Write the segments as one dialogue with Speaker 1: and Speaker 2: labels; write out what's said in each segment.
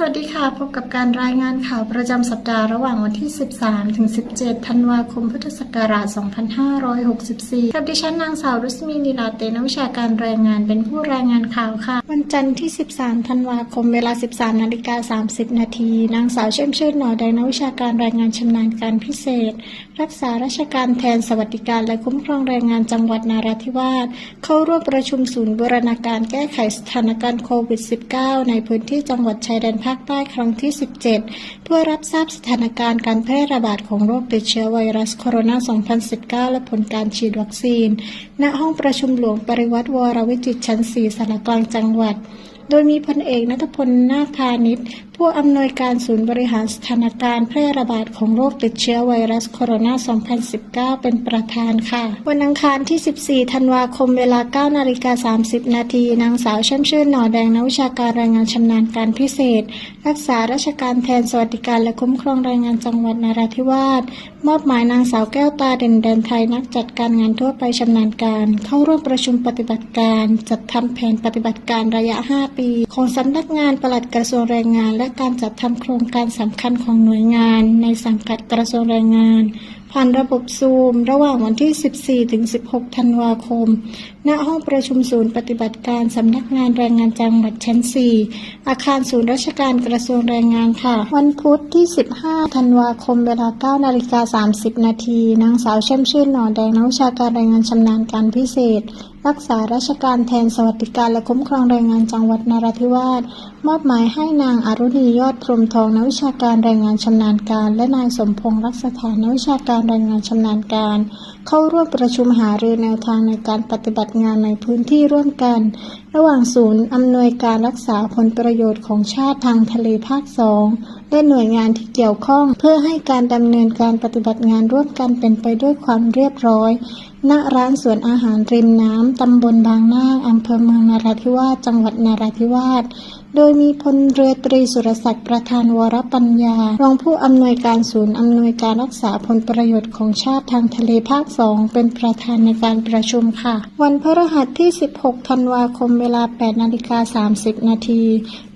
Speaker 1: สวัสดีค่ะ พบกับการรายงานข่าวประจำสัปดาห์ระหว่างวันที่ 13 ถึง 17 ธันวาคม พุทธศักราช 2564 กับดิฉันนางสาวรุสมีนีลาเตนวิชาการรายงานเป็นผู้รายงานข่าวค่ะ วันจันทร์ที่ 13 ธันวาคม เวลา 13 นาฬิกา 30 นาที นางสาวเชื่อมชื่นหนอแดนักวิชาการรายงานชำนาญการพิเศษ รักษาราชการแทนสวัสดิการและคุ้มครองแรงงานจังหวัดนาราธิวาส เข้าร่วมประชุมศูนย์บูรณาการแก้ไขสถานการณ์โควิด -19 ในพื้นที่จังหวัดชายแดนภาคภาคใต้ครั้งที่ 17 เพื่อรับทราบสถานการณ์การแพร่ระบาดของโรคติดเชื้อไวรัสโคโรนา 2019 และผลการฉีดวัคซีน ณ ห้องประชุมหลวงปริวัติวรวิจิตรชั้น 4สารกลางจังหวัด โดยมีพลเอกนัทพลนาคพาณิชย์ผู้อำนวยการศูนย์บริหารสถานการณ์แพร่ระบาดของโรคติดเชื้อไวรัสโคโรนา 2019 เป็นประธานค่ะ วันอังคารที่ 14 ธันวาคมเวลา 9 นาฬิกา 30 นาที นางสาวช่ำชื่นหน่อแดงนักวิชาการรายงานชำนาญการพิเศษ รักษาราชการแทนสวัสดิการและคุ้มครองแรงงานจังหวัดนราธิวาส มอบหมายนางสาวแก้วตาเด่นเดินไทยนักจัดการงานทั่วไปชำนาญการ เข้าร่วมประชุมปฏิบัติการ จัดทำแผนปฏิบัติการระยะ 5 ปี ของสำนักงานปลัดกระทรวงแรงงาน และการจัดทำโครงการสำคัญของหน่วยงาน ในสังกัดกระทรวงแรงงานผ่านระบบซูม ระหว่างวันที่ 14 ถึง 16 ธันวาคม ณห้องประชุมศูนย์ปฏิบัติการสำนักงานแรงงานจังหวัดชั้น 4 อาคารศูนย์ราชการกระทรวงแรงงานค่ะ วันพุธที่ 15 ธันวาคมเวลา 9 นาฬิกา 30 นาที นางสาวเช่มชื่นหน่อแดงนักวิชาการแรงงานชำนาญการพิเศษ รักษาราชการแทนสวัสดิการและคุ้มครองแรงงานจังหวัดนราธิวาส มอบหมายให้นางอรุณียอดพรมทองนักวิชาการแรงงานชำนาญการ และนายสมพงษ์รักษฐานนักวิชาการแรงงานชำนาญการ เข้าร่วมประชุมหารือแนวทางในการปฏิบัติงานในพื้นที่ร่วมกัน ระหว่างศูนย์อำนวยการรักษาผลประโยชน์ของชาติทางทะเลภาคสองและหน่วยงานที่เกี่ยวข้อง เพื่อให้การดำเนินการปฏิบัติงานร่วมกันเป็นไปด้วยความเรียบร้อย ณ ร้านสวนอาหารริมน้ำตำบลบางนาอำเภอเมืองนราธิวาส จังหวัดนราธิวาส โดยมีพลเรือตรีสุรศักดิ์ประธานวรปัญญา รองผู้อำนวยการศูนย์อำนวยการรักษาผลประโยชน์ของชาติทางทะเลภาคสองเป็นประธานในการประชุมค่ะ วันพฤหัสที่ 16 ธันวาคมเวลา 8 นาฬิกา 30 นาที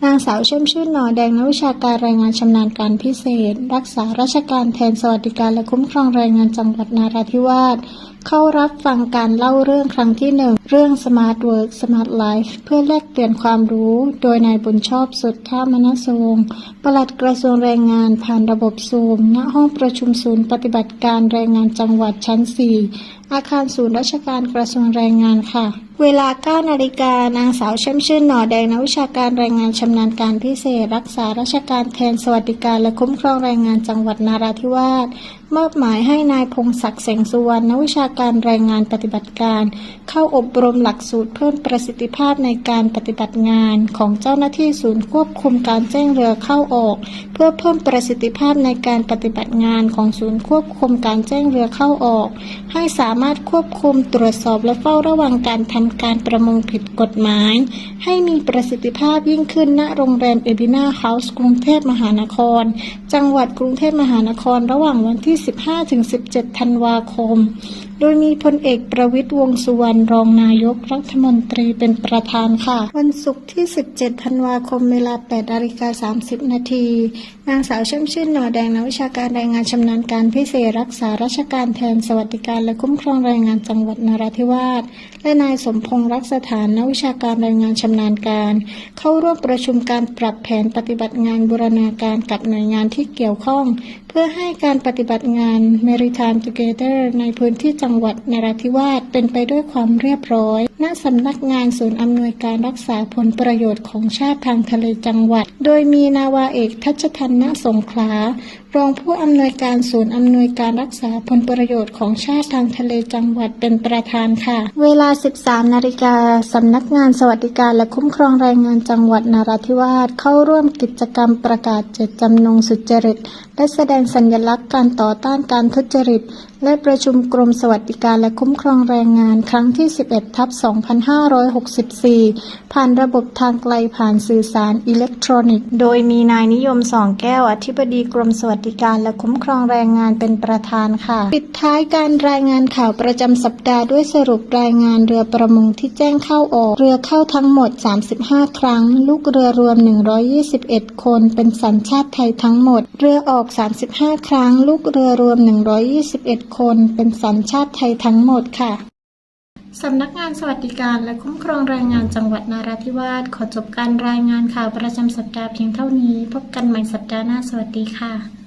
Speaker 1: นางสาวเชื่อมชื่นหนอแดงนักวิชาการรายงานชำนาญการพิเศษ รักษาราชการแทนสวัสดิการและคุ้มครองแรงงานจังหวัดนาราธิวาสเข้ารับฟังการเล่าเรื่องครั้งที่หนึ่งเรื่อง Smart Work Smart Life เพื่อแลกเปลี่ยนความรู้ โดยนายบุญชอบสุดท่ามนสวงปลัดกระทรวงแรงงานผ่านระบบซูม ณ ห้องประชุมศูนย์ปฏิบัติการแรงงานจังหวัดชั้น 4 อาคารศูนย์ราชการกระทรวงแรงงานค่ะ เวลา 9 นาฬิกานางสาวเช่มชื่นหน่อแดงนักวิชาการแรงงานชำนาญการพิเศษ รักษาราชการแทนสวัสดิการและคุ้มครองแรงงานจังหวัดนาราธิวาสมอบหมายให้นายพงศักดิ์เสงสุวรรณนักวิชาการแรงงานปฏิบัติการ เข้าอบรมหลักสูตรเพิ่มประสิทธิภาพในการปฏิบัติงานของเจ้าหน้าที่ศูนย์ควบคุมการแจ้งเรือเข้าออก เพื่อเพิ่มประสิทธิภาพในการปฏิบัติงานของศูนย์ควบคุมการแจ้งเรือเข้าออก ให้สามารถควบคุมตรวจสอบและเฝ้าระวังการทำการประมงผิดกฎหมาย ให้มีประสิทธิภาพยิ่งขึ้นณโรงแรมเอบินาเฮาส์กรุงเทพมหานคร จังหวัดกรุงเทพมหานครระหว่างวันที่ 15-17 ธันวาคม โดยมีพลเอกประวิตยวงสุวรรณรองนายกรัฐมนตรีเป็นประธานค่ะ วันศุกร์ที่ 17 ธันวาคมเวลา8นาฬิกา30 นาทีนางสาวเชื่อมชื่นหนอแดงนักวิชาการแรงงานชำนาญการพิเศษรักษาราชการแทนสวัสดิการและคุ้มครองแรงงานจังหวัดนราธิวาส และนายสมพงษ์รักษฐานนักวิชาการแรงงานชำนาญการ เข้าร่วมประชุมการปรับแผนปฏิบัติงานบูรณาการกับหน่วยงานที่เกี่ยวข้อง พื่อให้การปฏิบัติงาน Maritime Together ในพื้นที่จังหวัดนราธิวาสเป็นไปด้วยความเรียบร้อย ณ สำนักงานศูนย์อำนวยการรักษาผลประโยชน์ของชาติทางทะเลจังหวัด โดยมีนาวาเอกทัชทันณสงขลารองผู้อำนวยการศูนย์อำนวยการรักษาผลประโยชน์ของชาติทางทะเลจังหวัดเป็นประธานค่ะ เวลา 13 นาฬิกาสำนักงานสวัสดิการและคุ้มครองแรงงานจังหวัดนราธิวาสเข้าร่วมกิจกรรมประกาศเจตจำนงสุจริตและแสดงสัญลักษณ์การต่อต้านการทุจริต และประชุมกรมสวัสดิการและคุ้มครองแรงงานครั้งที่ 11 ทับ 2564 ผ่านระบบทางไกลผ่านสื่อสารอิเล็กทรอนิกส์ โดยมีนายนิยมสองแก้วอธิบดีกรมสวัสดิการและคุ้มครองแรงงานเป็นประธานค่ะ ปิดท้ายการรายงานข่าวประจำสัปดาห์ด้วยสรุปรายงานเรือประมงที่แจ้งเข้าออก เรือเข้าทั้งหมด 35 ครั้ง ลูกเรือรวม 121 คน เป็นสัญชาติไทยทั้งหมด เรือออก 35ครั้ง ลูกเรือรวม 121 คน เป็นสัญชาติไทยทั้งหมดค่ะสำนักงานสวัสดิการและคุ้มครองแรงงานจังหวัดนาราธิวาสขอจบการรายงานข่าวประจำสัปดาห์เพียงเท่านี้ พบกันใหม่สัปดาห์หน้าสวัสดีค่ะ